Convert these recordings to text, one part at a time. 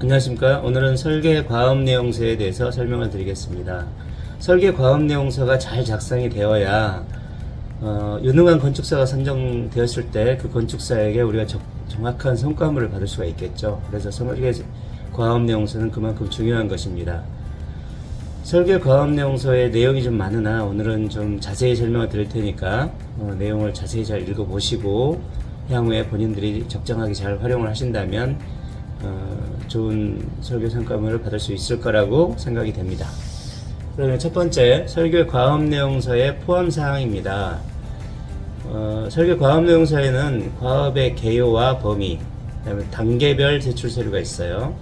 안녕하십니까. 오늘은 설계 과업 내용서에 대해서 설명을 드리겠습니다. 설계 과업 내용서가 잘 작성이 되어야 어, 유능한 건축사가 선정되었을 때 그 건축사에게 우리가 적- 정확한 성과물을 받을 수가 있겠죠. 그래서 설계 과업 내용서는 그만큼 중요한 것입니다. 설계 과업 내용서의 내용이 좀 많으나 오늘은 좀 자세히 설명을 드릴 테니까 어, 내용을 자세히 잘 읽어보시고 향후에 본인들이 적정하게 잘 활용을 하신다면 어, 좋은 설계 성과물을 받을 수 있을 거라고 생각이 됩니다. 그러면 첫 번째 설계 과업 내용서의 포함 사항입니다. 어, 설계 과업 내용서에는 과업의 개요와 범위, 그다음에 단계별 제출 서류가 있어요.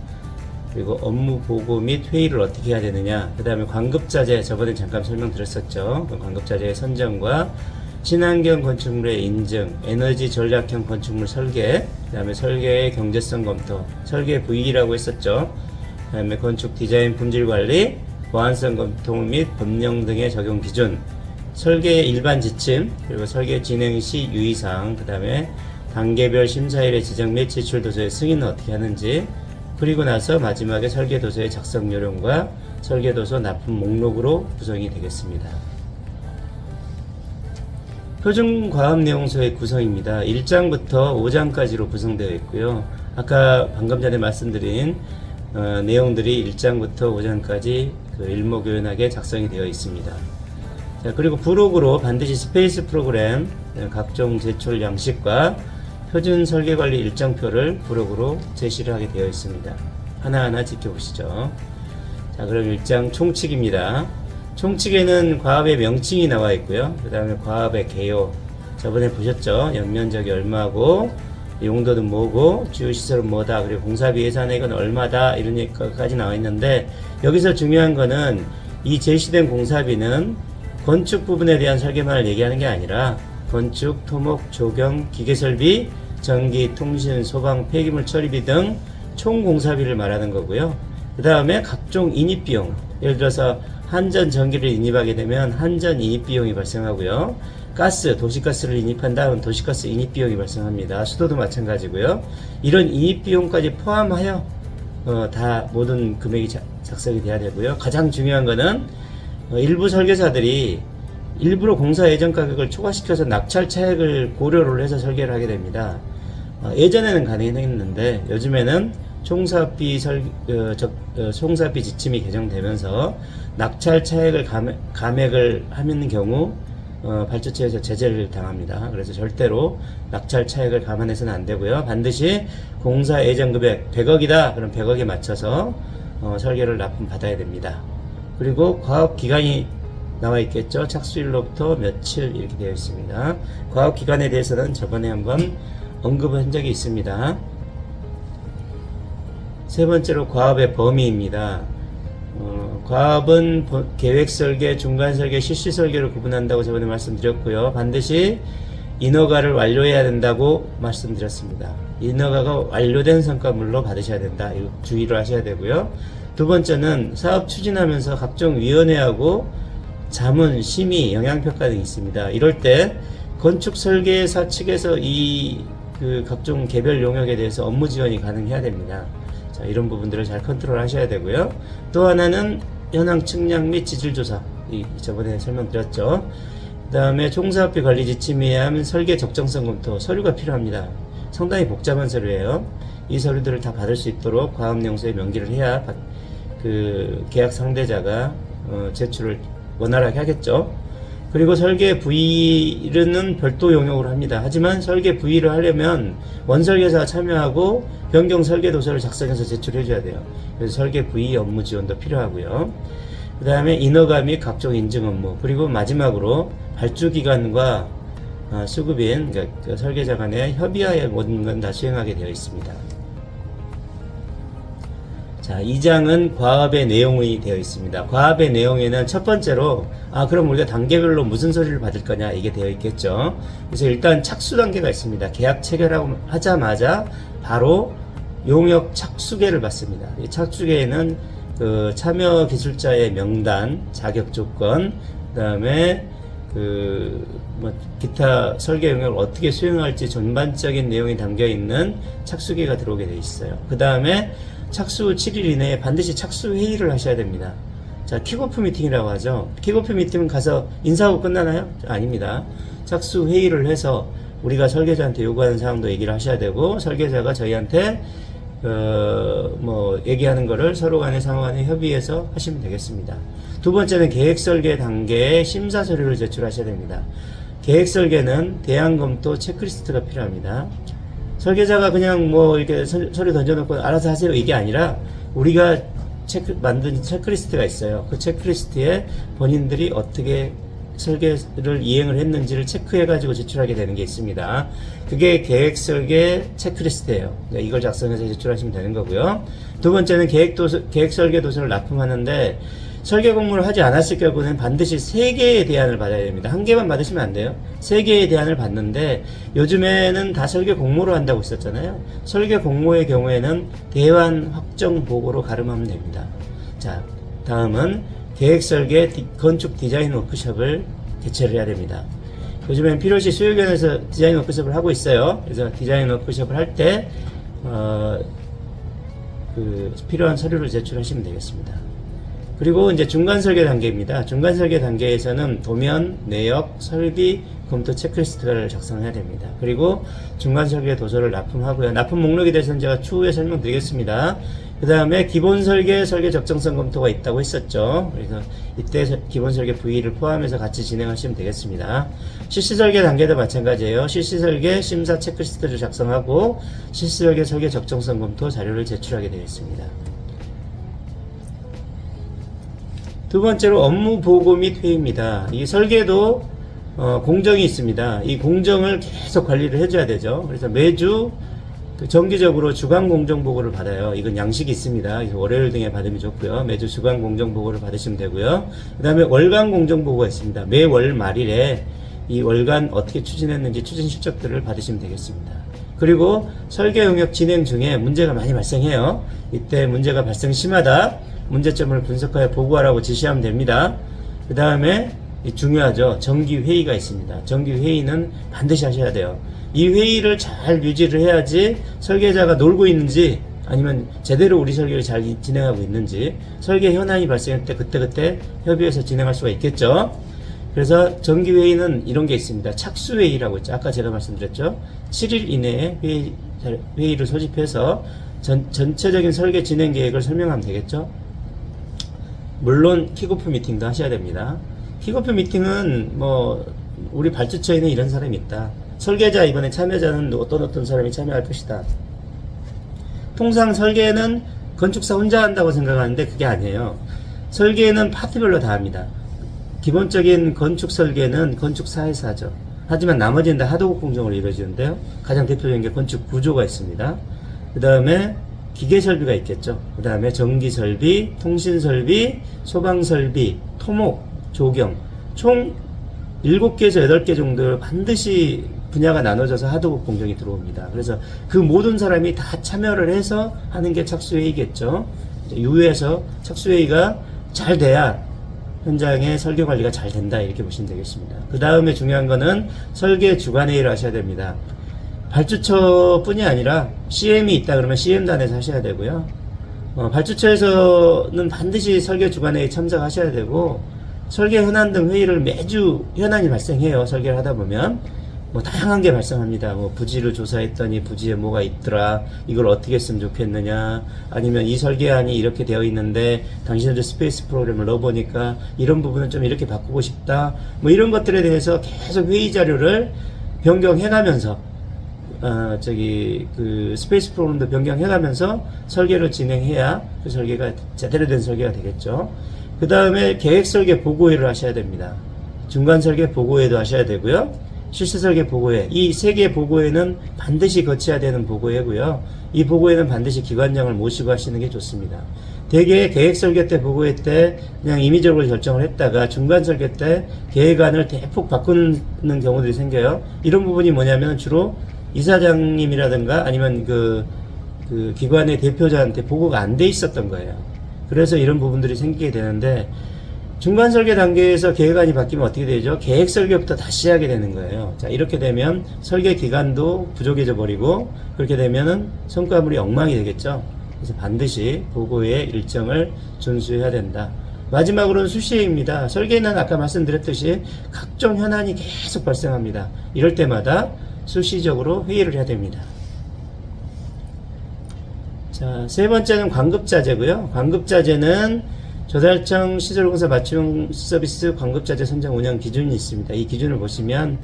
그리고 업무 보고 및 회의를 어떻게 해야 되느냐. 그 다음에 광급자재, 저번에 잠깐 설명드렸었죠. 그 광급자재의 선정과 친환경 건축물의 인증, 에너지 전략형 건축물 설계, 그 다음에 설계의 경제성 검토, 설계 부위라고 했었죠. 그 다음에 건축 디자인 품질 관리, 보안성 검토 및 법령 등의 적용 기준, 설계 일반 지침, 그리고 설계 진행 시 유의사항, 그 다음에 단계별 심사일의 지정 및 제출 도서의 승인은 어떻게 하는지, 그리고 나서 마지막에 설계 도서의 작성 요령과 설계 도서 납품 목록으로 구성이 되겠습니다. 표준 과업 내용서의 구성입니다. 1장부터 5장까지로 구성되어 있고요. 아까 방금 전에 말씀드린 어, 내용들이 1장부터 5장까지 그 일목요연하게 작성이 되어 있습니다. 자, 그리고 부록으로 반드시 스페이스 프로그램, 어, 각종 제출 양식과 표준 설계 관리 일정표를 부록으로 제시를 하게 되어 있습니다. 하나하나 지켜보시죠. 자, 그럼 일장 총칙입니다. 총칙에는 과업의 명칭이 나와 있고요. 그 다음에 과업의 개요. 저번에 보셨죠? 연면적이 얼마고, 용도는 뭐고, 주요 시설은 뭐다, 그리고 공사비 예산액은 얼마다, 이런 얘기까지 나와 있는데, 여기서 중요한 거는 이 제시된 공사비는 건축 부분에 대한 설계만을 얘기하는 게 아니라 건축, 토목, 조경, 기계설비, 전기, 통신, 소방, 폐기물 처리비 등 총 공사비를 말하는 거고요. 그 다음에 각종 인입 비용, 예를 들어서 한전 전기를 인입하게 되면 한전 인입 비용이 발생하고요. 가스, 도시가스를 인입한다면 도시가스 인입 비용이 발생합니다. 수도도 마찬가지고요. 이런 인입 비용까지 포함하여 어, 다 모든 금액이 자- 작성이 돼야 되고요. 가장 중요한 거는 어, 일부 설계사들이 일부러 공사 예정 가격을 초과시켜서 낙찰 차액을 고려를 해서 설계를 하게 됩니다. 어, 예전에는 가능했는데 요즘에는 총사비 설, 어, 적, 어, 총사비 지침이 개정되면서 낙찰 차액을 감액, 감액 을 하는 경우 어, 발주처에서 제재를 당합니다. 그래서 절대로 낙찰 차액을 감안해서는 안 되고요. 반드시 공사 예정 금액 100억이다. 그럼 100억에 맞춰서 어, 설계를 납품 받아야 됩니다. 그리고 과업 기간이 나와 있겠죠. 착수일로부터 며칠 이렇게 되어 있습니다. 과업 기간에 대해서는 저번에 한번 언급한 적이 있습니다. 세 번째로 과업의 범위입니다. 어, 과업은 보- 계획 설계, 중간 설계, 실시 설계를 구분한다고 저번에 말씀드렸고요. 반드시 인허가를 완료해야 된다고 말씀드렸습니다. 인허가가 완료된 성과물로 받으셔야 된다. 이거 주의를 하셔야 되고요. 두 번째는 사업 추진하면서 각종 위원회하고 자문, 심의, 영향평가 등이 있습니다. 이럴 때 건축 설계사 측에서 이 그 각종 개별 용역에 대해서 업무 지원이 가능해야 됩니다. 자, 이런 부분들을 잘 컨트롤 하셔야 되고요. 또 하나는 현황 측량 및 지질 조사. 이 저번에 설명드렸죠. 그 다음에 총사업비 관리 지침에 의한 설계 적정성 검토 서류가 필요합니다. 상당히 복잡한 서류예요. 이 서류들을 다 받을 수 있도록 과업용서에 명기를 해야 받- 그 계약 상대자가 어, 제출을 원활하게 하겠죠. 그리고 설계 부위는 별도 용역으로 합니다. 하지만 설계 부위를 하려면 원설계사가 참여하고 변경 설계 도서를 작성해서 제출해 줘야 돼요. 그래서 설계 부위 업무 지원도 필요하고요. 그 다음에 인허가 및 각종 인증 업무 그리고 마지막으로 발주 기관과 어, 수급인 그러니까 그 설계자 간의 협의하에 모든 건 다 수행하게 되어 있습니다. 자, 2장은 과업의 내용이 되어 있습니다. 과업의 내용에는 첫 번째로, 아, 그럼 우리가 단계별로 무슨 서류를 받을 거냐, 이게 되어 있겠죠. 그래서 일단 착수 단계가 있습니다. 계약 체결하고 하자마자 바로 용역 착수계를 받습니다. 이 착수계에는 그 참여 기술자의 명단, 자격 조건, 그 다음에 그, 뭐, 기타 설계 용역을 어떻게 수행할지 전반적인 내용이 담겨 있는 착수기가 들어오게 돼 있어요. 그 다음에 착수 7일 이내에 반드시 착수 회의를 하셔야 됩니다. 자, 킥오프 미팅이라고 하죠. 킥오프 미팅 가서 인사하고 끝나나요? 아닙니다. 착수 회의를 해서 우리가 설계자한테 요구하는 사항도 얘기를 하셔야 되고 설계자가 저희한테 어, 뭐 얘기하는 거를 서로 간에 상호 간에 협의해서 하시면 되겠습니다. 두 번째는 계획 설계 단계에 심사 서류를 제출하셔야 됩니다. 계획 설계는 대안 검토 체크리스트가 필요합니다. 설계자가 그냥 뭐 이렇게 서- 서류 던져놓고 알아서 하세요 이게 아니라 우리가 체크 만든 체크리스트가 있어요. 그 체크리스트에 본인들이 어떻게 설계를 이행을 했는지를 체크해가지고 제출하게 되는 게 있습니다. 그게 계획 설계 체크리스트예요. 네, 이걸 작성해서 제출하시면 되는 거고요. 두 번째는 계획 도서, 계획 설계 도서를 납품하는데 설계 공모를 하지 않았을 경우는 반드시 세 개의 대안을 받아야 됩니다. 한 개만 받으시면 안 돼요. 세 개의 대안을 받는데 요즘에는 다 설계 공모로 한다고 있었잖아요. 설계 공모의 경우에는 대안 확정 보고로 가름하면 됩니다. 자, 다음은 계획 설계 디- 건축 디자인 워크숍을 개최를 해야 됩니다. 요즘엔 필요시 수요견에서 디자인 워크숍을 하고 있어요. 그래서 디자인 워크숍을 할 때, 어, 그 필요한 서류를 제출하시면 되겠습니다. 그리고 이제 중간 설계 단계입니다. 중간 설계 단계에서는 도면, 내역, 설비, 검토 체크리스트를 작성해야 됩니다. 그리고 중간 설계 도서를 납품하고요. 납품 목록에 대해서는 제가 추후에 설명드리겠습니다. 그 다음에 기본 설계, 설계 적정성 검토가 있다고 했었죠. 그래서 이때 서- 기본 설계 부위를 포함해서 같이 진행하시면 되겠습니다. 실시 설계 단계도 마찬가지예요. 실시 설계 심사 체크리스트를 작성하고 실시 설계 설계 적정성 검토 자료를 제출하게 되어 있습니다. 두 번째로 업무 보고 및 회의입니다. 이 설계도 어, 공정이 있습니다. 이 공정을 계속 관리를 해줘야 되죠. 그래서 매주 그 정기적으로 주간 공정 보고를 받아요. 이건 양식이 있습니다. 월요일 등에 받으면 좋고요. 매주 주간 공정 보고를 받으시면 되고요. 그 다음에 월간 공정 보고가 있습니다. 매월 말일에 이 월간 어떻게 추진했는지 추진 실적들을 받으시면 되겠습니다. 그리고 설계 영역 진행 중에 문제가 많이 발생해요. 이때 문제가 발생 심하다. 문제점을 분석하여 보고하라고 지시하면 됩니다. 그 다음에 중요하죠. 정기 회의가 있습니다. 정기 회의는 반드시 하셔야 돼요. 이 회의를 잘 유지를 해야지 설계자가 놀고 있는지 아니면 제대로 우리 설계를 잘 이- 진행하고 있는지 설계 현안이 발생할 때 그때그때 협의해서 진행할 수가 있겠죠. 그래서 정기 회의는 이런 게 있습니다. 착수 회의라고 있죠. 아까 제가 말씀드렸죠. 7일 이내에 회의, 회의를 소집해서 전, 전체적인 설계 진행 계획을 설명하면 되겠죠. 물론 킥오프 미팅도 하셔야 됩니다. 킥오프 미팅은 뭐 우리 발주처에는 이런 사람이 있다. 설계자 이번에 참여자는 어떤 어떤 사람이 참여할 것이다. 통상 설계는 건축사 혼자 한다고 생각하는데 그게 아니에요. 설계는 파트별로 다 합니다. 기본적인 건축 설계는 건축사에서 하죠. 하지만 나머지는 다 하도급 공정으로 이루어지는데요. 가장 대표적인 게 건축 구조가 있습니다. 그 다음에 기계 설비가 있겠죠. 그 다음에 전기 설비, 통신 설비, 소방 설비, 토목, 조경, 총 7개에서 8개 정도 반드시 분야가 나눠져서 하도급 공정이 들어옵니다. 그래서 그 모든 사람이 다 참여를 해서 하는 게 착수회의겠죠. 유에서 착수회의가 잘 돼야 현장의 설계 관리가 잘 된다 이렇게 보시면 되겠습니다. 그 다음에 중요한 거는 설계 주간회의를 하셔야 됩니다. 발주처뿐이 아니라 CM이 있다 그러면 CM단에서 하셔야 되고요. 어, 발주처에서는 반드시 설계 주간회의 참석하셔야 되고 설계 현안 등 회의를 매주 현안이 발생해요. 설계를 하다 보면 뭐 다양한 게 발생합니다. 뭐 부지를 조사했더니 부지에 뭐가 있더라. 이걸 어떻게 했으면 좋겠느냐. 아니면 이 설계안이 이렇게 되어 있는데 당신들 스페이스 프로그램을 넣어보니까 이런 부분은 좀 이렇게 바꾸고 싶다. 뭐 이런 것들에 대해서 계속 회의 자료를 변경해가면서 어, 저기, 그, 스페이스 프로그램도 변경해가면서 설계를 진행해야 그 설계가 제대로 된 설계가 되겠죠. 그 다음에 계획 설계 보고회를 하셔야 됩니다. 중간 설계 보고회도 하셔야 되고요. 실시 설계 보고회. 이 세개 보고회는 반드시 거쳐야 되는 보고회고요. 이 보고회는 반드시 기관장을 모시고 하시는 게 좋습니다. 대개 계획 설계 때 보고회 때 그냥 임의적으로 결정을 했다가 중간 설계 때 계획안을 대폭 바꾸는 경우들이 생겨요. 이런 부분이 뭐냐면 주로 이사장님이라든가 아니면 그, 그 기관의 대표자한테 보고가 안 돼 있었던 거예요. 그래서 이런 부분들이 생기게 되는데 중간 설계 단계에서 계획안이 바뀌면 어떻게 되죠? 계획 설계부터 다시 하게 되는 거예요. 자, 이렇게 되면 설계 기간도 부족해져 버리고 그렇게 되면은 성과물이 엉망이 되겠죠. 그래서 반드시 보고의 일정을 준수해야 된다. 마지막으로는 수시입니다. 설계는 아까 말씀드렸듯이 각종 현안이 계속 발생합니다. 이럴 때마다 수시적으로 회의를 해야 됩니다. 자, 세 번째는 광급자재고요. 광급자재는 조달청 시설공사 맞춤 서비스 광급자재 선정 운영 기준이 있습니다. 이 기준을 보시면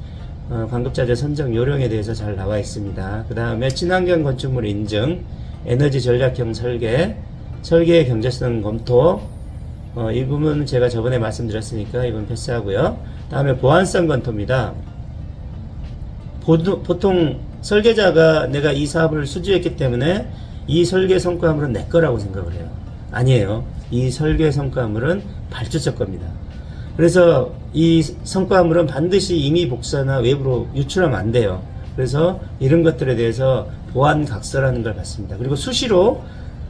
어, 광급자재 선정 요령에 대해서 잘 나와 있습니다. 그 다음에 친환경 건축물 인증, 에너지 전략형 설계, 설계의 경제성 검토, 어, 이 부분은 제가 저번에 말씀드렸으니까 이건 패스하고요. 다음에 보안성 검토입니다. 보통 설계자가 내가 이 사업을 수주했기 때문에 이 설계 성과물은 내 거라고 생각을 해요. 아니에요. 이 설계 성과물은 발주처 겁니다. 그래서 이 성과물은 반드시 임의 복사나 외부로 유출하면 안 돼요. 그래서 이런 것들에 대해서 보안 각서라는 걸 받습니다. 그리고 수시로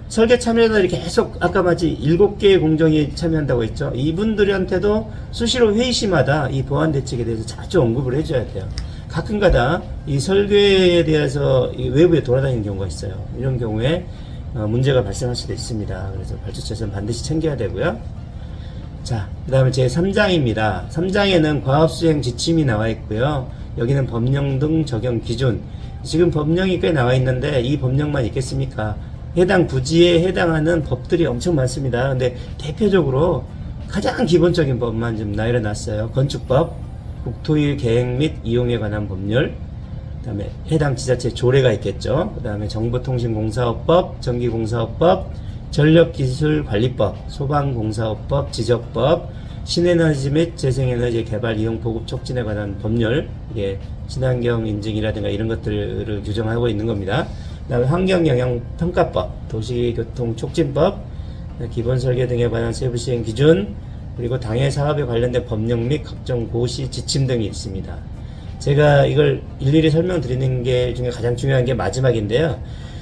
설계 참여자들이 계속 아까 마치 일곱 개의 공정이 참여한다고 했죠. 이분들한테도 수시로 회의 시마다 이 보안 대책에 대해서 자주 언급을 해줘야 돼요. 가끔가다 이 설계에 대해서 이 외부에 돌아다니는 경우가 있어요. 이런 경우에 어, 문제가 발생할 수도 있습니다. 그래서 발주처에서는 반드시 챙겨야 되고요. 자, 그 다음에 제 3장입니다. 3장에는 과업수행 지침이 나와 있고요. 여기는 법령 등 적용 기준. 지금 법령이 꽤 나와 있는데 이 법령만 있겠습니까? 해당 부지에 해당하는 법들이 엄청 많습니다. 근데 대표적으로 가장 기본적인 법만 좀 나열해 놨어요. 건축법, 국토일 계획 및 이용에 관한 법률, 그 다음에 해당 지자체 조례가 있겠죠. 그 다음에 정보통신공사업법, 전기공사업법, 전력기술관리법, 소방공사업법, 지적법, 신에너지 및 재생에너지 개발 이용 보급 촉진에 관한 법률, 이게 친환경 인증이라든가 이런 것들을 규정하고 있는 겁니다. 그 다음에 환경영향평가법, 도시교통촉진법, 기본설계 등에 관한 세부 시행 기준, 그리고 당해 사업에 관련된 법령 및 각종 고시 지침 등이 있습니다. 제가 이걸 일일이 설명드리는 게 중에 가장 중요한 게 마지막인데요.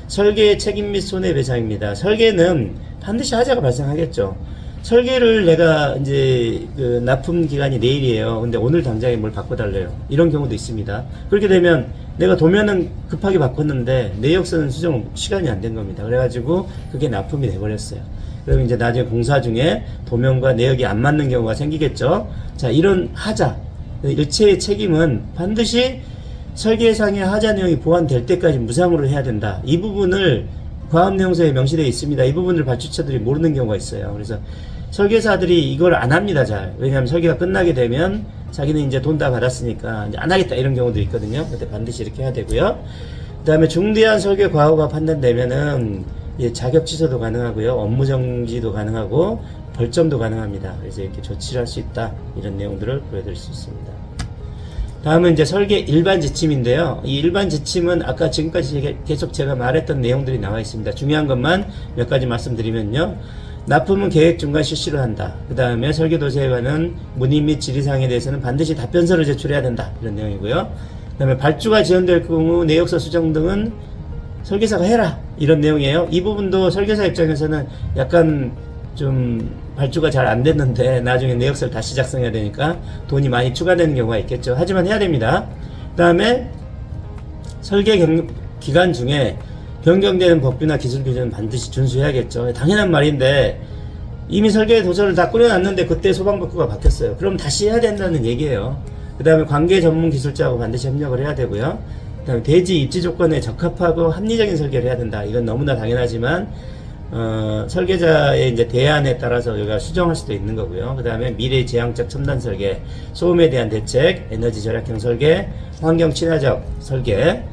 설계 책임 및 손해배상입니다. 설계는 반드시 하자가 발생하겠죠. 설계를 내가 이제 그 납품 기간이 내일이에요. 근데 오늘 당장에 뭘 바꿔달래요. 이런 경우도 있습니다. 그렇게 되면 내가 도면은 급하게 바꿨는데 내역서는 수정 시간이 안 된 겁니다. 그래가지고 그게 납품이 돼버렸어요. 그럼 이제 나중에 공사 중에 도면과 내역이 안 맞는 경우가 생기겠죠. 자, 이런 하자. 일체의 책임은 반드시 설계상의 하자 내용이 보완될 때까지 무상으로 해야 된다. 이 부분을 과업 내용서에 명시되어 있습니다. 이 부분을 발주처들이 모르는 경우가 있어요. 그래서 설계사들이 이걸 안 합니다, 잘. 왜냐하면 설계가 끝나게 되면 자기는 이제 돈 다 받았으니까 이제 안 하겠다 이런 경우도 있거든요. 근데 반드시 이렇게 해야 되고요. 그 다음에 중대한 설계 과오가 판단되면은 예, 자격 취소도 가능하고요. 업무 정지도 가능하고 벌점도 가능합니다. 그래서 이렇게 조치를 할 수 있다. 이런 내용들을 보여드릴 수 있습니다. 다음은 이제 설계 일반 지침인데요. 이 일반 지침은 아까 지금까지 계속 제가 말했던 내용들이 나와 있습니다. 중요한 것만 몇 가지 말씀드리면요. 납품은 계획 중간 실시로 한다. 그 다음에 설계 도시에 관한 문의 및 질의사항에 대해서는 반드시 답변서를 제출해야 된다. 이런 내용이고요. 그 다음에 발주가 지연될 경우 내역서 수정 등은 설계사가 해라. 이런 내용이에요. 이 부분도 설계사 입장에서는 약간 좀 발주가 잘 안 됐는데 나중에 내역서를 다시 작성해야 되니까 돈이 많이 추가되는 경우가 있겠죠. 하지만 해야 됩니다. 그 다음에 설계 경- 기간 중에 변경되는 법규나 기술 규정은 반드시 준수해야겠죠. 당연한 말인데 이미 설계 도서를 다 꾸려놨는데 그때 소방법규가 바뀌었어요. 그럼 다시 해야 된다는 얘기예요. 그 다음에 관계 전문 기술자하고 반드시 협력을 해야 되고요. 그 다음에 대지 입지 조건에 적합하고 합리적인 설계를 해야 된다. 이건 너무나 당연하지만 어, 설계자의 이제 대안에 따라서 우리가 수정할 수도 있는 거고요. 그 다음에 미래 지향적 첨단 설계, 소음에 대한 대책, 에너지 절약형 설계, 환경 친화적 설계,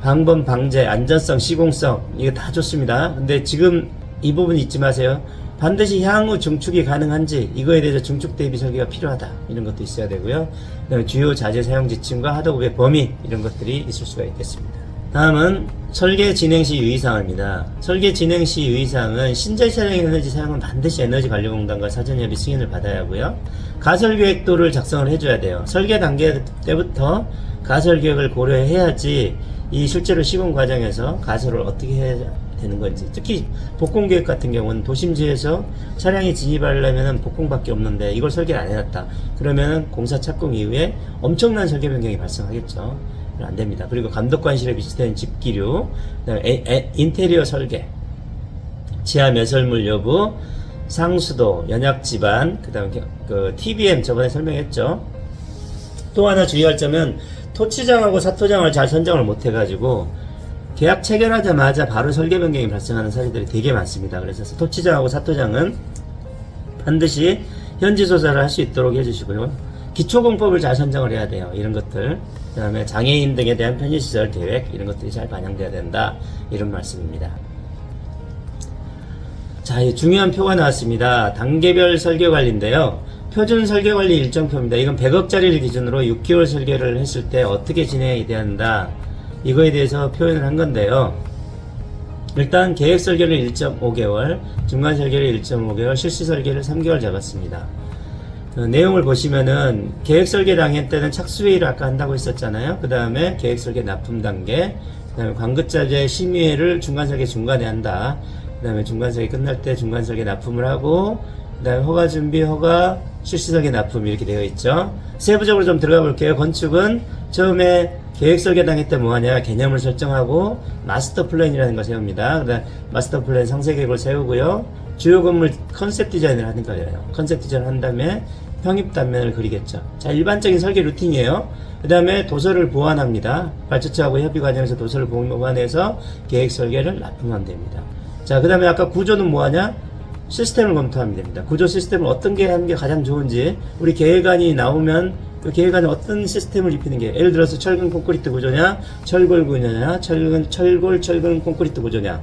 방범 방제, 안전성, 시공성 이거 다 좋습니다. 근데 지금 이 부분 잊지 마세요. 반드시 향후 중축이 가능한지 이거에 대해서 중축 대비 설계가 필요하다 이런 것도 있어야 되고요. 주요 자재 사용 지침과 하도급의 범위 이런 것들이 있을 수가 있겠습니다. 다음은 설계 진행 시 유의사항입니다. 설계 진행 시 유의사항은 신재 차량 에너지 사용은 반드시 에너지 관리공단과 사전협의 승인을 받아야 하고요. 가설계획도를 작성을 해줘야 돼요. 설계 단계 때부터 가설계획을 고려해야지 이 실제로 시공 과정에서 가설을 어떻게 해야 되는 건지. 특히 복공 계획 같은 경우는 도심지에서 차량이 진입하려면 복공밖에 없는데 이걸 설계를 안 해놨다. 그러면 공사 착공 이후에 엄청난 설계 변경이 발생하겠죠. 안 됩니다. 그리고 감독관실에 비치된 집기류 그다음에 에- 에- 인테리어 설계 지하 매설물 여부, 상수도, 연약 지반, 그다음에 그 TBM 저번에 설명했죠. 또 하나 주의할 점은 토치장하고 사토장을 잘 선정을 못 해가지고 계약 체결하자마자 바로 설계 변경이 발생하는 사례들이 되게 많습니다. 그래서 토치장하고 사토장은 반드시 현지 조사를 할 수 있도록 해주시고요. 기초공법을 잘 선정을 해야 돼요. 이런 것들. 그 다음에 장애인 등에 대한 편의시설 계획, 이런 것들이 잘 반영돼야 된다. 이런 말씀입니다. 자, 이 중요한 표가 나왔습니다. 단계별 설계 관리인데요. 표준 설계 관리 일정표입니다. 이건 100억짜리를 기준으로 6개월 설계를 했을 때 어떻게 진행이 돼야 한다. 이거에 대해서 표현을 한 건데요. 일단 계획 설계를 1.5개월, 중간 설계를 1.5개월, 실시 설계를 3개월 잡았습니다. 그 내용을 보시면은 계획 설계 당일 때는 착수회의를 아까 한다고 했었잖아요. 그 다음에 계획 설계 납품 단계, 그 다음에 관급자재 심의회를 중간 설계 중간에 한다. 그 다음에 중간 설계 끝날 때 중간 설계 납품을 하고, 그 다음에 허가 준비, 허가, 실시 설계 납품 이렇게 되어 있죠. 세부적으로 좀 들어가 볼게요. 건축은 처음에 계획 설계 당일 때 뭐하냐 개념을 설정하고 마스터 플랜이라는 걸 세웁니다. 그다음 마스터 플랜 상세 계획을 세우고요. 주요 건물 컨셉 디자인을 하는 거예요. 컨셉 디자인을 한 다음에 평입 단면을 그리겠죠. 자 일반적인 설계 루틴이에요. 그 다음에 도서를 보완합니다. 발주처하고 협의 과정에서 도서를 보완해서 계획 설계를 납품하면 됩니다. 자, 그 다음에 아까 구조는 뭐하냐? 시스템을 검토하면 됩니다. 구조 시스템을 어떤 게 하는 게 가장 좋은지, 우리 계획안이 나오면 그 계획안에 어떤 시스템을 입히는 게, 예를 들어서 철근 콘크리트 구조냐, 철골 구조냐, 철근, 철골, 철근 콘크리트 구조냐,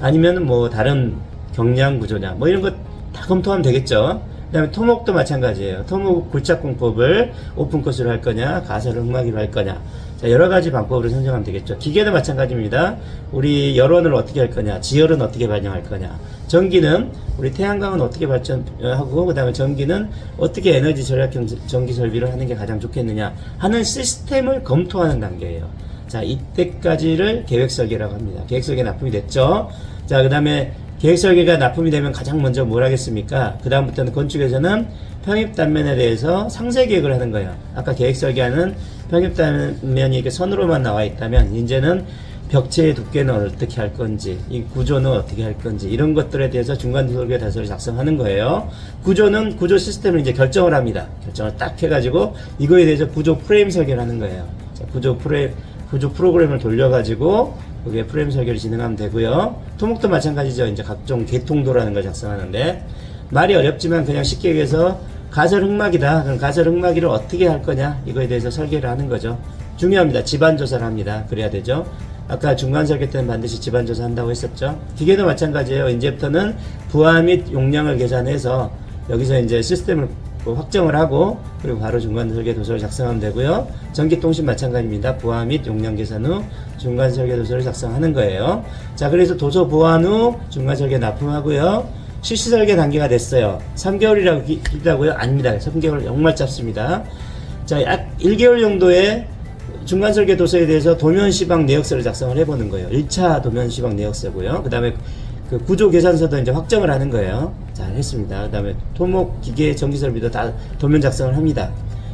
아니면 뭐 다른 경량 구조냐, 뭐 이런 거다 검토하면 되겠죠. 그 다음에 토목도 마찬가지예요. 토목 굴착 공법을 오픈컷으로 할 거냐, 가설을 흑마기로 할 거냐. 자, 여러 가지 방법으로 선정하면 되겠죠. 기계도 마찬가지입니다. 우리 열원을 어떻게 할 거냐, 지열은 어떻게 반영할 거냐, 전기는 우리 태양광은 어떻게 발전하고, 그 다음에 전기는 어떻게 에너지 절약형 전기 설비를 하는 게 가장 좋겠느냐 하는 시스템을 검토하는 단계예요. 자, 이때까지를 계획 설계라고 합니다. 계획 설계 납품이 됐죠. 자, 그 다음에 계획 설계가 납품이 되면 가장 먼저 뭘 하겠습니까? 그 다음부터는 건축에서는 평입 단면에 대해서 상세 계획을 하는 거예요. 아까 계획 설계하는 평입 단면이 이렇게 선으로만 나와 있다면 이제는 벽체의 두께는 어떻게 할 건지, 이 구조는 어떻게 할 건지 이런 것들에 대해서 중간 설계 다소를 작성하는 거예요. 구조는 구조 시스템을 이제 결정을 합니다. 결정을 딱 해가지고 이거에 대해서 구조 프레임 설계를 하는 거예요. 자, 구조 프레임 구조 프로그램을 돌려가지고 거기에 프레임 설계를 진행하면 되고요. 토목도 마찬가지죠. 이제 각종 개통도라는 걸 작성하는데 말이 어렵지만 그냥 쉽게 얘기해서 가설 흑막이다. 그럼 가설 흑막이를 어떻게 할 거냐 이거에 대해서 설계를 하는 거죠. 중요합니다. 집안 조사를 합니다. 그래야 되죠. 아까 중간 설계 때는 반드시 집안 조사 한다고 했었죠. 기계도 마찬가지예요. 이제부터는 부하 및 용량을 계산해서 여기서 이제 시스템을 그 확정을 하고 그리고 바로 중간 설계 도서를 작성하면 되고요. 전기통신 마찬가지입니다. 부하 및 용량 계산 후 중간 설계 도서를 작성하는 거예요. 자, 그래서 도서 보완 후 중간 설계 납품하고요. 실시 설계 단계가 됐어요. 3개월이라고 기다고요? 아닙니다. 3개월 정말 짧습니다. 자, 약 1개월 정도의 중간 설계 도서에 대해서 도면 시방 내역서를 작성을 해보는 거예요. 1차 도면 시방 내역서고요. 그 다음에 그 구조 계산서도 이제 확정을 하는 거예요. 잘 했습니다. 그 다음에 토목, 기계, 전기 설비도 다 도면 작성을 합니다.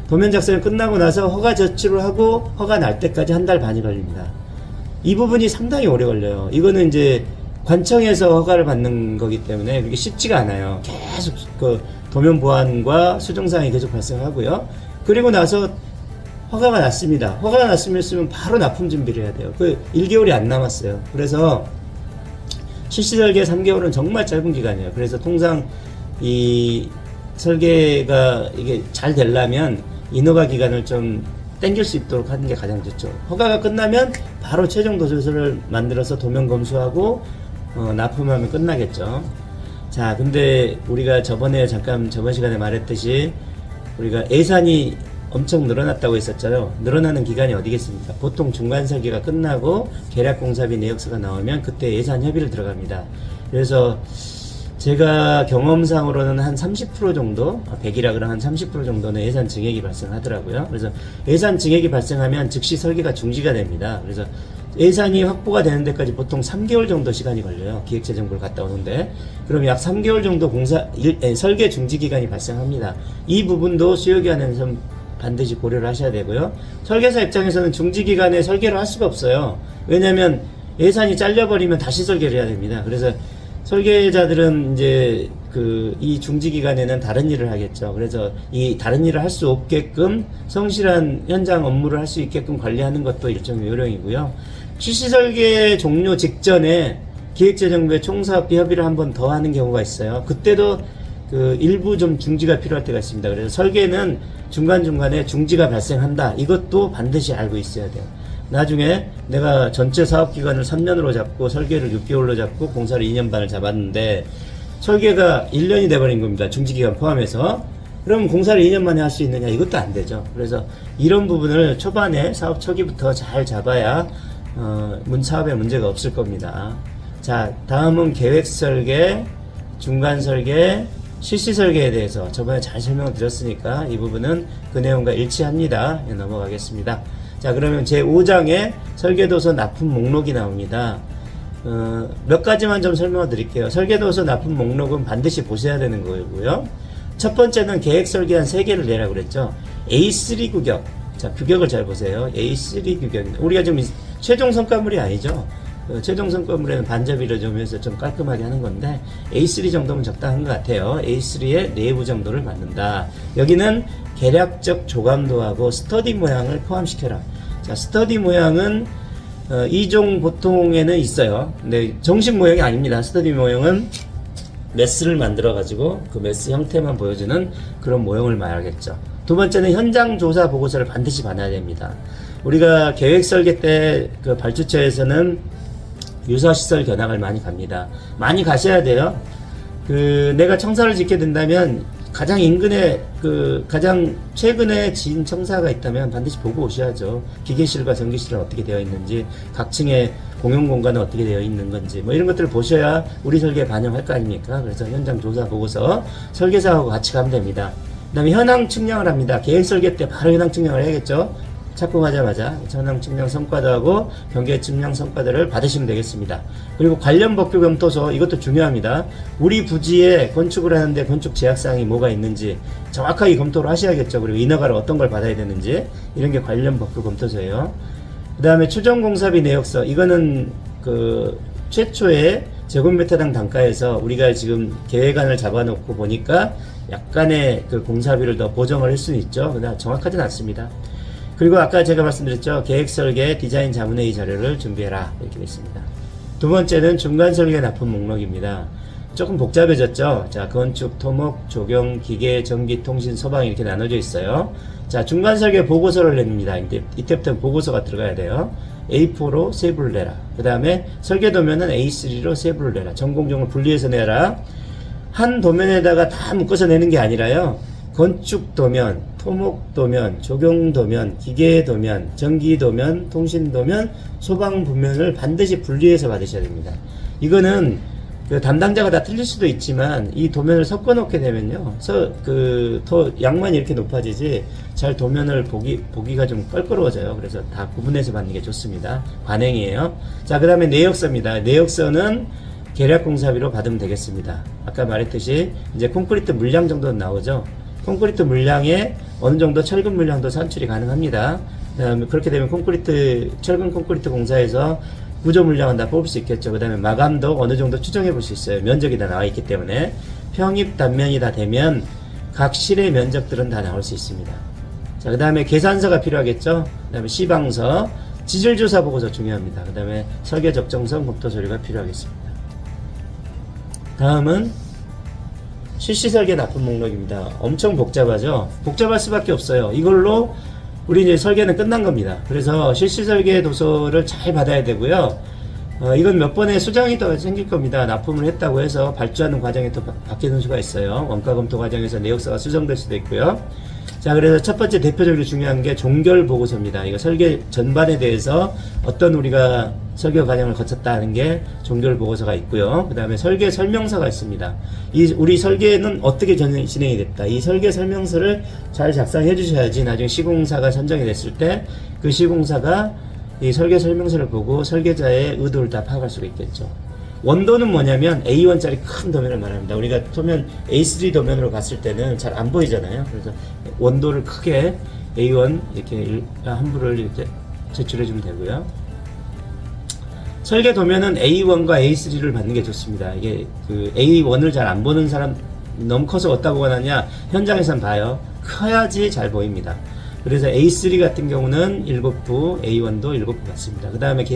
도면 작성이 끝나고 나서 허가 제출을 하고 허가 날 때까지 한 달 반이 걸립니다. 이 부분이 상당히 오래 걸려요. 이거는 이제 관청에서 허가를 받는 거기 때문에 그게 쉽지가 않아요. 계속 그 도면 보완과 수정사항이 계속 발생하고요. 그리고 나서 허가가 났습니다. 허가가 났으면 바로 납품 준비를 해야 돼요. 그 1개월이 안 남았어요. 그래서 실시 설계 3개월은 정말 짧은 기간이에요. 그래서 통상 이 설계가 이게 잘 되려면 인허가 기간을 좀 땡길 수 있도록 하는 게 가장 좋죠. 허가가 끝나면 바로 최종 도서를 만들어서 도면 검수하고 어, 납품하면 끝나겠죠. 자, 근데 우리가 저번에 잠깐 저번 시간에 말했듯이 우리가 예산이 엄청 늘어났다고 했었잖아요. 늘어나는 기간이 어디겠습니까? 보통 중간 설계가 끝나고 계략 공사비 내역서가 나오면 그때 예산 협의를 들어갑니다. 그래서 제가 경험상으로는 한 30% 정도, 100이라 그러면 한 30% 정도는 예산 증액이 발생하더라고요. 그래서 예산 증액이 발생하면 즉시 설계가 중지가 됩니다. 그래서 예산이 확보가 되는 데까지 보통 3개월 정도 시간이 걸려요. 기획재정부를 갔다 오는데. 그럼 약 3개월 정도 공사, 일, 에, 설계 중지 기간이 발생합니다. 이 부분도 수요기관에서 반드시 고려를 하셔야 되고요. 설계사 입장에서는 중지 기간에 설계를 할 수가 없어요. 왜냐하면 예산이 잘려버리면 다시 설계를 해야 됩니다. 그래서 설계자들은 이제 그 이 중지 기간에는 다른 일을 하겠죠. 그래서 이 다른 일을 할 수 없게끔 성실한 현장 업무를 할 수 있게끔 관리하는 것도 일종의 요령이고요. 실시 설계 종료 직전에 기획재정부의 총사업비 협의를 한 번 더 하는 경우가 있어요. 그때도 그 일부 좀 중지가 필요할 때가 있습니다. 그래서 설계는 중간중간에 중지가 발생한다. 이것도 반드시 알고 있어야 돼요. 나중에 내가 전체 사업 기간을 3년으로 잡고 설계를 6개월로 잡고 공사를 2년 반을 잡았는데 설계가 1년이 돼버린 겁니다. 중지 기간 포함해서. 그럼 공사를 2년 만에 할 수 있느냐? 이것도 안 되죠. 그래서 이런 부분을 초반에 사업 초기부터 잘 잡아야 어, 문 사업에 문제가 없을 겁니다. 자, 다음은 계획 설계, 중간 설계, 실시 설계에 대해서 저번에 잘 설명을 드렸으니까 이 부분은 그 내용과 일치합니다. 예, 넘어가겠습니다. 자, 그러면 제 5장에 설계도서 납품 목록이 나옵니다. 어, 몇 가지만 좀 설명을 드릴게요. 설계도서 납품 목록은 반드시 보셔야 되는 거고요. 첫 번째는 계획 설계 한 3개를 내라 그랬죠. A3 규격. 자, 규격을 잘 보세요. A3 규격. 우리가 지금 이- 최종 성과물이 아니죠. 어, 최종 성과물에는 반접이를 좀 해서 좀 깔끔하게 하는 건데 A3 정도면 적당한 것 같아요. A3의 내부 정도를 받는다. 여기는 계략적 조감도하고 스터디 모양을 포함시켜라. 자, 스터디 모양은 어, 이종 보통에는 있어요. 근데 정식 모양이 아닙니다. 스터디 모양은 메스를 만들어 가지고 그 메스 형태만 보여주는 그런 모형을 말하겠죠. 두 번째는 현장 조사 보고서를 반드시 받아야 됩니다. 우리가 계획 설계 때 그 발주처에서는 유사 시설 견학을 많이 갑니다. 많이 가셔야 돼요. 그 내가 청사를 짓게 된다면 가장 인근에 그 가장 최근에 지은 청사가 있다면 반드시 보고 오셔야죠. 기계실과 전기실은 어떻게 되어 있는지, 각 층의 공용 공간은 어떻게 되어 있는 건지, 뭐 이런 것들을 보셔야 우리 설계에 반영할 거 아닙니까? 그래서 현장 조사 보고서 설계사하고 같이 가면 됩니다. 그 다음에 현황 측량을 합니다. 계획 설계 때 바로 현황 측량을 해야겠죠? 착공하자마자 현황 측량 성과도하고 경계 측량 성과들을 받으시면 되겠습니다. 그리고 관련 법규 검토서 이것도 중요합니다. 우리 부지에 건축을 하는데 건축 제약사항이 뭐가 있는지 정확하게 검토를 하셔야겠죠. 그리고 인허가를 어떤 걸 받아야 되는지 이런 게 관련 법규 검토서예요. 그 다음에 추정 공사비 내역서 이거는 그 최초의 제곱미터당 단가에서 우리가 지금 계획안을 잡아놓고 보니까 약간의 그 공사비를 더 보정을 할 수는 있죠. 그러나 정확하지는 않습니다. 그리고 아까 제가 말씀드렸죠. 계획 설계 디자인 자문회의 자료를 준비해라. 이렇게 되어 있습니다. 두 번째는 중간 설계 납품 목록입니다. 조금 복잡해졌죠. 자, 건축, 토목, 조경, 기계, 전기, 통신, 소방 이렇게 나눠져 있어요. 자, 중간 설계 보고서를 냅니다. 이때, 이때부터 보고서가 들어가야 돼요. A4로 세부를 내라. 그 다음에 설계 도면은 A3로 세부를 내라. 전공정을 분리해서 내라. 한 도면에다가 다 묶어서 내는 게 아니라요. 건축 도면, 토목 도면, 조경 도면, 기계 도면, 전기 도면, 통신 도면, 소방 도면을 반드시 분리해서 받으셔야 됩니다. 이거는 그 담당자가 다 틀릴 수도 있지만 이 도면을 섞어 놓게 되면요. 서, 그, 더 양만이 이렇게 높아지지 잘 도면을 보기, 보기가 좀 껄끄러워져요. 그래서 다 구분해서 받는 게 좋습니다. 관행이에요. 자, 그 다음에 내역서입니다. 내역서는 계략 공사비로 받으면 되겠습니다. 아까 말했듯이 이제 콘크리트 물량 정도는 나오죠. 콘크리트 물량에 어느 정도 철근 물량도 산출이 가능합니다. 그다음에 그렇게 되면 콘크리트 철근 콘크리트 공사에서 구조 물량은 다 뽑을 수 있겠죠. 그다음에 마감도 어느 정도 추정해 볼 수 있어요. 면적이 다 나와 있기 때문에 평입 단면이 다 되면 각 실의 면적들은 다 나올 수 있습니다. 자, 그 다음에 계산서가 필요하겠죠. 그 다음에 시방서, 지질조사 보고서 중요합니다. 그 다음에 설계 적정성 검토 서류가 필요하겠습니다. 다음은 실시 설계 납품 목록입니다. 엄청 복잡하죠? 복잡할 수밖에 없어요. 이걸로 우리 이제 설계는 끝난 겁니다. 그래서 실시 설계 도서를 잘 받아야 되고요. 어, 이건 몇 번의 수정이 더 생길 겁니다. 납품을 했다고 해서 발주하는 과정에 또 바, 바뀌는 수가 있어요. 원가 검토 과정에서 내역서가 수정될 수도 있고요. 자, 그래서 첫 번째 대표적으로 중요한 게 종결 보고서입니다. 이거 설계 전반에 대해서 어떤 우리가 설계 과정을 거쳤다 하는 게 종결 보고서가 있고요. 그 다음에 설계 설명서가 있습니다. 이, 우리 설계는 어떻게 전- 진행이 됐다. 이 설계 설명서를 잘 작성해 주셔야지 나중에 시공사가 선정이 됐을 때 그 시공사가 이 설계 설명서를 보고 설계자의 의도를 다 파악할 수가 있겠죠. 원도는 뭐냐면 A1짜리 큰 도면을 말합니다. 우리가 도면 A3 도면으로 갔을 때는 잘 안 보이잖아요. 그래서 원도를 크게 A1 이렇게 일- 함부를 이렇게 제출해 주면 되고요. 설계 도면은 A1과 A3를 받는 게 좋습니다. 이게 그 A1을 잘 안 보는 사람 너무 커서 어디다 보고 나냐 현장에선 봐요. 커야지 잘 보입니다. 그래서 A3 같은 경우는 7부, A1도 7부 받습니다. 그 다음에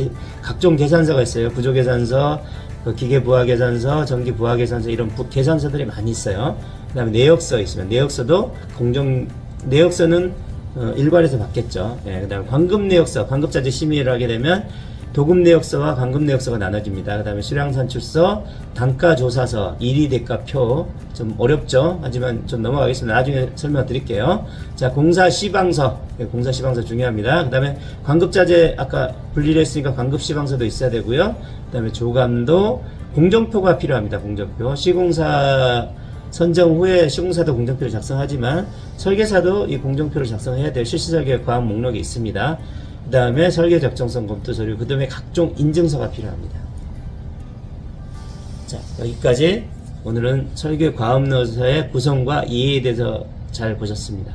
각종 계산서가 있어요. 구조 계산서, 그 기계 부하 계산서, 전기 부하 계산서 이런 부- 계산서들이 많이 있어요. 그 다음에 내역서 있으면 내역서도 공정 내역서는 어, 일괄에서 받겠죠. 예, 그 다음에 관급 내역서, 관급자재 심의를 하게 되면 도급 내역서와 관급 내역서가 나눠집니다. 그 다음에 수량 산출서, 단가 조사서, 일위 대가표 좀 어렵죠. 하지만 좀 넘어가겠습니다. 나중에 설명 드릴게요. 자, 공사 시방서, 예, 공사 시방서 중요합니다. 그 다음에 관급자재 아까 분리를 했으니까 관급 시방서도 있어야 되고요. 그 다음에 조감도 공정표가 필요합니다. 공정표 시공사 선정 후에 시공사도 공정표를 작성하지만 설계사도 이 공정표를 작성해야 될 실시설계 과학 목록이 있습니다. 그 다음에 설계 적정성 검토 서류, 그 다음에 각종 인증서가 필요합니다. 자, 여기까지 오늘은 설계 과업노서의 구성과 이해에 대해서 잘 보셨습니다.